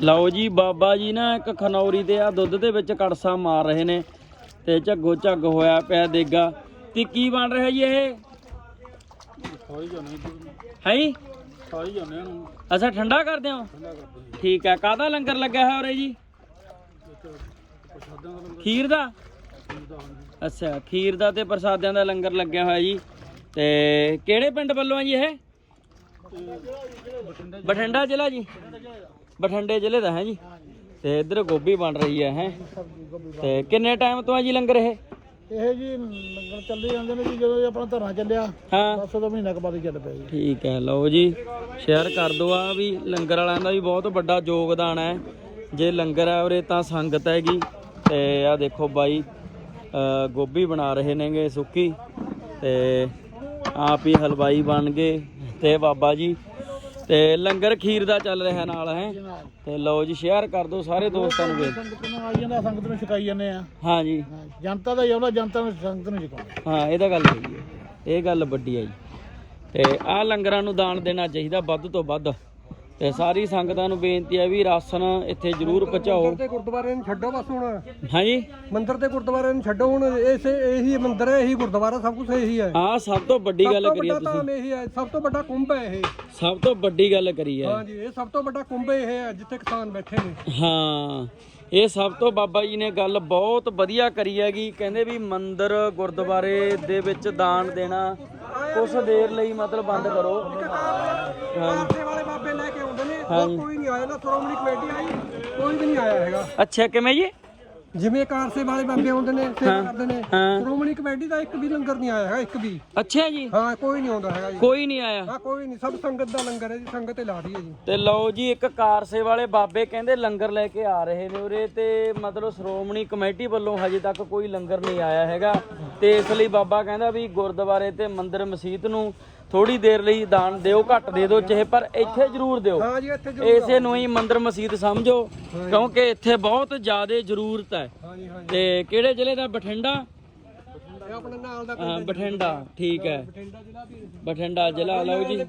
ਲਓ ਜੀ ਬਾਬਾ ਜੀ ਨਾ ਇੱਕ ਖਨੌਰੀ ਤੇ ਆ ਦੁੱਧ ਦੇ ਵਿੱਚ ਕੜਸਾ ਮਾਰ ਰਹੇ ਨੇ ਤੇ ਝੱਗੋ ਝੱਗ ਹੋਇਆ ਪਿਆ ਦੇਗਾ। ਤੇ ਕੀ ਬਣ ਰਿਹਾ ਜੀ ਇਹ? ਖਾਈ ਜਾਂਦੇ ਹੈ? ਖਾਈ ਜਾਂਦੇ ਨੂੰ ਅੱਛਾ ਠੰਡਾ ਕਰਦੇ ਹੋ? ਠੀਕ ਹੈ ਕਾਹਦਾ ਲੰਗਰ ਲੱਗਿਆ ਹੋਇਆ ਉਰੇ ਜੀ? ਖੀਰ ਦਾ? ਅੱਛਾ ਖੀਰ ਦਾ ਤੇ ਪ੍ਰਸਾਦਿਆਂ ਦਾ ਲੰਗਰ ਲੱਗਿਆ ਹੋਇਆ ਜੀ। ਤੇ ਕਿਹੜੇ ਪਿੰਡ ਵੱਲੋਂ ਆ ਜੀ ਇਹ? ਬਠਿੰਡਾ ਜ਼ਿਲ੍ਹਾ ਜੀ? ਬਠਿੰਡੇ ਜ਼ਿਲ੍ਹੇ ਦਾ ਹੈ ਜੀ। ਤੇ ਇੱਧਰ ਗੋਭੀ ਬਣ ਰਹੀ ਹੈ ਹੈ। ਤੇ ਕਿੰਨੇ ਟਾਈਮ ਤੋਂ ਆ ਜੀ ਲੰਗਰ ਇਹ? ਇਹ ਜੀ ਲੰਗਰ ਚੱਲੇ ਜਾਂਦੇ ਨੇ ਜੀ ਜਦੋਂ ਆਪਣਾ ਧਰਨਾ ਚੱਲਿਆ ਹਾਂ। ਬਸ ਉਹਦਾ ਮਹੀਨਾ ਕੁ ਬਾਅਦ ਹੀ ਚੱਲ ਪਿਆ ਜੀ। ਠੀਕ ਹੈ ਲਓ ਜੀ। ਸ਼ੇਅਰ ਕਰ ਦਿਓ ਆ ਵੀ ਲੰਗਰ ਵਾਲਿਆਂ ਦਾ ਵੀ ਬਹੁਤ ਵੱਡਾ ਯੋਗਦਾਨ ਹੈ। ਜੇ ਲੰਗਰ ਹੈ ਉਰੇ ਤਾਂ ਸੰਗਤ ਹੈਗੀ। ਤੇ ਆ ਦੇਖੋ ਬਾਈ ਗੋਭੀ ਬਣਾ ਰਹੇ ਨੇਗੇ ਸੁੱਕੀ। ਤੇ ਆਪ ਹੀ ਹਲਵਾਈ ਬਣ ਗਏ। ਤੇ ਬਾਬਾ ਜੀ ਤੇ ਲੰਗਰ ਖੀਰ ਦਾ ਚੱਲ ਰਿਹਾ ਨਾਲ ਹੈ? ਤੇ ਲਓ ਜੀ ਸ਼ੇਅਰ ਕਰ ਦਿਓ ਸਾਰੇ ਦੋਸਤਾਂ ਨੂੰ ਵੇਖ ਸੰਗਤ ਨੂੰ ਆਈ ਜਾਂਦਾ ਸੰਗਤ ਨੂੰ ਛਕਾਈ ਜਾਂਦੇ ਆ। ਹਾਂ ਜੀ। ਹਾਂ, ਜਨਤਾ ਦਾ ਹੀ ਆਉਂਦਾ ਜਨਤਾ ਨੂੰ ਸੰਗਤ ਨੂੰ ਛਕਾਉਂਦਾ ਹਾਂ ਇਹ ਤਾਂ ਗੱਲ ਹੈਗੀ ਹੈ ਇਹ ਗੱਲ ਵੱਡੀ ਹੈ ਜੀ। ਤੇ ਆ ਲੰਗਰਾਂ ਨੂੰ ਦਾਨ ਦੇਣਾ ਚਾਹੀਦਾ ਵੱਧ ਤੋਂ ਵੱਧ। ਤੇ ਸਾਰੀ ਸੰਗਤਾਂ ਨੂੰ ਬੇਨਤੀ ਹੈ ਵੀ ਰਾਸ਼ਨ ਇੱਥੇ ਜ਼ਰੂਰ ਪਹੁੰਚਾਓ। ਤੇ ਗੁਰਦੁਆਰੇ ਨੂੰ ਛੱਡੋ ਬਸ ਹੁਣ। ਹਾਂਜੀ? ਮੰਦਿਰ ਤੇ ਗੁਰਦੁਆਰੇ ਨੂੰ ਛੱਡੋ ਹੁਣ ਇਸੇ ਇਹੀ ਮੰਦਿਰ ਹੈ ਇਹੀ ਗੁਰਦੁਆਰਾ ਸਭ ਕੁਝ ਇਹੀ ਹੈ। ਆ ਸਭ ਤੋਂ ਵੱਡੀ ਗੱਲ ਕਰੀ ਤੋਂ ਹੈ ਤੁਸੀਂ ਇਹੀ ਹੈ ਸਭ ਤੋਂ ਵੱਡਾ ਕੁੰਭ ਹੈ ਇਹ। ਸਭ ਤੋਂ ਵੱਡੀ ਗੱਲ ਕਰੀ ਹੈ। ਹਾਂਜੀ ਇਹ ਸਭ ਤੋਂ ਵੱਡਾ ਕੁੰਭ ਇਹ ਹੈ ਜਿੱਥੇ ਕਿਸਾਨ ਬੈਠੇ ਨੇ। ਹਾਂ ਇਹ ਸਭ ਤੋਂ ਬਾਬਾ ਜੀ ਨੇ ਗੱਲ ਬਹੁਤ ਵਧੀਆ ਕਰੀ ਹੈਗੀ। ਕਹਿੰਦੇ ਵੀ ਮੰਦਿਰ ਗੁਰਦੁਆਰੇ ਦੇ ਵਿੱਚ ਦਾਨ ਦੇਣਾ ਕੁਛ ਦੇਰ ਲਈ ਮਤਲਬ ਬੰਦ ਕਰੋ। ਹਾਂ। ਕੇ ਆਉਂਦੇ ਨੇ ਹਾਂਜੀ। ਉਹ ਕੋਈ ਨਹੀਂ ਆਇਆ ਨਾ ਸ਼੍ਰੋਮਣੀ ਕਮੇਟੀ ਆਈ ਕੋਈ ਵੀ ਨਹੀਂ ਆਇਆ ਹੈਗਾ। ਅੱਛਾ ਕਿਵੇਂ ਜੀ? ਜਿਵੇਂ ਕਾਰਸੇ ਵਾਲੇ ਬਾਬੇ ਆਉਂਦੇ ਨੇ ਸੇਵਾ ਕਰਦੇ ਨੇ। ਸ਼੍ਰੋਮਣੀ ਕਮੇਟੀ ਦਾ ਇੱਕ ਵੀ ਲੰਗਰ ਨਹੀਂ ਆਇਆ ਹੈਗਾ ਇੱਕ ਵੀ। ਅੱਛਾ ਜੀ। ਹਾਂ ਕੋਈ ਨਹੀਂ ਆਉਂਦਾ ਹੈਗਾ ਜੀ। ਕੋਈ ਨਹੀਂ ਆਇਆ। ਹਾਂ ਕੋਈ ਨਹੀਂ ਸਭ ਸੰਗਤ ਦਾ ਲੰਗਰ ਹੈ ਜੀ ਸੰਗਤ ਤੇ ਲਾ ਰਹੀ ਹੈ ਜੀ। ਤੇ ਲਓ ਜੀ ਇੱਕ ਕਾਰਸੇ ਵਾਲੇ ਬਾਬੇ ਕਹਿੰਦੇ ਲੰਗਰ ਲੈ ਕੇ ਆ ਰਹੇ ਨੇ ਉਰੇ ਤੇ ਮਤਲਬ ਸ਼੍ਰੋਮਣੀ ਕਮੇਟੀ ਵੱਲੋਂ ਹਜੇ ਤੱਕ ਕੋਈ ਲੰਗਰ ਨਹੀਂ ਆਇਆ ਹੈਗਾ। ਤੇ ਇਸ ਲਈ ਬਾਬਾ ਕਹਿੰਦਾ ਵੀ ਗੁਰਦੁਆਰੇ ਤੇ ਮੰਦਿਰ ਮਸਜਿਦ ਨੂੰ ਥੋੜੀ ਦੇਰ ਲਈ ਦਾਨ ਦਿਓ ਘੱਟ ਦੇ ਦਿਓ ਚਾਹੇ ਪਰ ਇੱਥੇ ਜ਼ਰੂਰ ਦਿਓ। ਹਾਂ ਜੀ ਇੱਥੇ ਜੋ ਇਸੇ ਨੂੰ ਹੀ ਮੰਦਿਰ ਮਸਜਿਦ ਸਮਝੋ ਕਿਉਂਕਿ ਇੱਥੇ ਬਹੁਤ ਜ਼ਿਆਦਾ ਜ਼ਰੂਰਤ ਹੈ। ਤੇ ਕਿਹੜੇ ਜ਼ਿਲ੍ਹੇ ਦਾ? ਬਠਿੰਡਾ? ਇਹ ਆਪਣੇ ਨਾਲ ਦਾ ਹਾਂ ਬਠਿੰਡਾ ਠੀਕ ਹੈ। ਬਠਿੰਡਾ ਜ਼ਿਲ੍ਹਾ ਲਓ ਜੀ।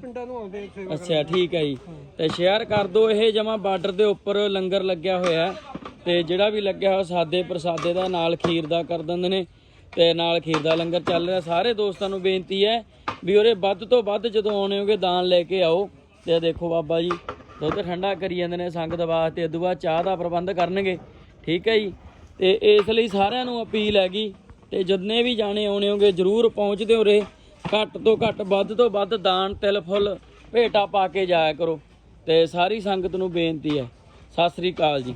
ਅੱਛਾ ਠੀਕ ਹੈ ਜੀ। ਤੇ ਸ਼ੇਅਰ ਕਰ ਦਿਓ ਇਹ ਜਮਾ ਬਾਰਡਰ ਦੇ ਉੱਪਰ ਲੰਗਰ ਲੱਗਿਆ ਹੋਇਆ ਤੇ ਜਿਹੜਾ ਵੀ ਲੱਗਿਆ ਹੋਇਆ ਸਾਦੇ ਪ੍ਰਸਾਦੇ ਦਾ ਨਾਲ ਖੀਰ ਦਾ ਕਰ ਦਿੰਦੇ ਨੇ। ਤੇ ਨਾਲ ਖੀਰ ਦਾ ਲੰਗਰ ਚੱਲ ਰਿਹਾ। ਸਾਰੇ ਦੋਸਤਾਂ ਨੂੰ ਬੇਨਤੀ ਹੈ ਵੀ ਉਹਰੇ ਵੱਧ ਤੋਂ ਵੱਧ ਜਦੋਂ ਆਉਣੇ ਹੋਗੇ ਦਾਨ ਲੈ ਕੇ ਆਓ। ਤੇ ਦੇਖੋ ਬਾਬਾ ਜੀ, ਦੁੱਧ ਠੰਡਾ ਕਰੀ ਜਾਂਦੇ ਨੇ ਸੰਗਤ ਵਾਸਤੇ। ਉਦੋਂ ਬਾਅਦ ਚਾਹ ਦਾ ਪ੍ਰਬੰਧ ਕਰਨਗੇ। ਠੀਕ ਹੈ ਜੀ? ਤੇ ਇਸ ਲਈ ਸਾਰਿਆਂ ਨੂੰ ਅਪੀਲ ਹੈਗੀ ਤੇ ਜਿੰਨੇ ਵੀ ਜਾਣੇ ਆਉਣੇ ਹੋਗੇ ਜਰੂਰ ਪਹੁੰਚਦੇ ਹੋਰੇ ਘੱਟ ਤੋਂ ਘੱਟ ਵੱਧ ਤੋਂ ਵੱਧ ਦਾਨ, ਤਿਲ, ਫੁੱਲ, ਭੇਟਾ ਪਾ ਕੇ ਜਾਇਆ ਕਰੋ। ਤੇ ਸਾਰੀ ਸੰਗਤ ਨੂੰ ਬੇਨਤੀ ਹੈ। ਸਤਿ ਸ੍ਰੀ ਅਕਾਲ ਜੀ।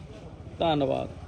ਧੰਨਵਾਦ।